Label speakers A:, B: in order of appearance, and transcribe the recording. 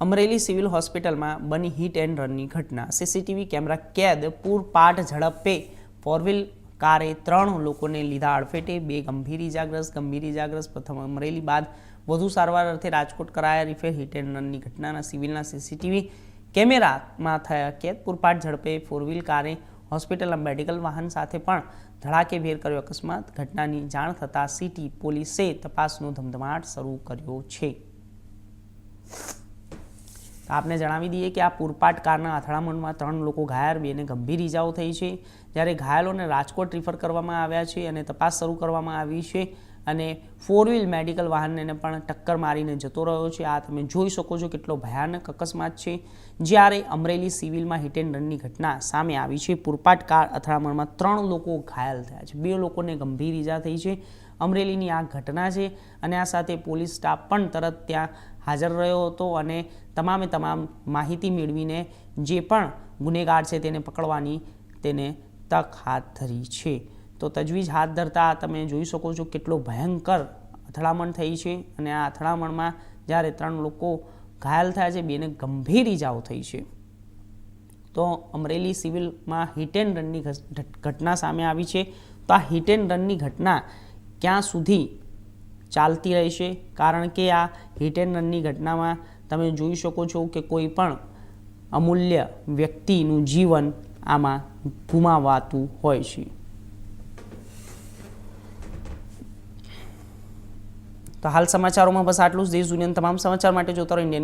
A: Amreli civil હોસ્પિટલમાં બની hit and રનની ઘટના. સીસીટીવી કેમેરા કેદ પૂરપાટ ઝડપે, ફોરવ્હીલ કારે ત્રણ લોકોને લીધા અડફેટે બે ગંભીર ઇજાગ્રસ્ત ગંભીર ઇજાગ્રસ્ત પ્રથમ અમરેલી બાદ વધુ સારવાર અર્થે રાજકોટ કરાયા રિફેર હિટ એન્ડ રનની ઘટનાના સિવિલના સીસીટીવી કેમેરામાં થયા કેદ. પૂરપાટ ઝડપે ફોર વ્હીલ કારે હોસ્પિટલના મેડિકલ વાહન સાથે પણ ધડાકેભેર કર્યો. અકસ્માત ઘટનાની જાણ થતાં સિટી પોલીસે તપાસનો ધમધમાટ શરૂ કર્યો છે. આપને જણાવી દઈએ કે આ પૂરપાટ કારના અથડામણમાં ત્રણ લોકો ઘાયલ, બેને ગંભીર ઈજાઓ થઈ છે. જ્યારે ઘાયલોને રાજકોટ રિફર કરવામાં આવ્યા છે અને તપાસ શરૂ કરવામાં આવી છે અને ફોર વ્હીલ મેડિકલ વાહનને પણ ટક્કર મારીને જતો રહ્યો છે. આ તમે જોઈ શકો છો કેટલો ભયાનક અકસ્માત છે. જ્યારે અમરેલી સિવિલમાં હિટ એન્ડ રનની ઘટના સામે આવી છે, પૂરપાટ કાર અથડામણમાં ત્રણ લોકો ઘાયલ થયા છે. બે લોકોને ગંભીર ઈજા થઈ છે. અમરેલીની આ ઘટના છે અને આ સાથે પોલીસ સ્ટાફ પણ તરત ત્યાં હાજર રહ્યો હતો અને તમામે તમામ માહિતી મેળવીને જે પણ ગુનેગાર છે તેને પકડવાની તેને તક હાથ ધરી છે. તો તજવીજ હાથ ધરતા તમે જોઈ શકો છો કેટલો ભયંકર અથડામણ થઈ છે અને આ અથડામણમાં જ્યારે ત્રણ લોકો ઘાયલ થયા છે, બેને ગંભીર ઈજાઓ થઈ છે. તો અમરેલી સિવિલમાં હિટ એન્ડ રનની ઘટના સામે આવી છે. તો આ હિટ એન્ડ રનની ઘટના ક્યાં સુધી ચાલતી રહેશે. કારણ કે આ હિટ એન્ડ રનની ઘટનામાં તમે જોઈ શકો છો કે કોઈ પણ અમૂલ્ય વ્યક્તિનું જીવન આમાં ગુમાવાતું હોય છે. તો હાલ સમાચારોમાં બસ આટલું જ. દેશ દુનિયાના તમામ સમાચાર માટે જોતા રહો. ઇન્ડિયા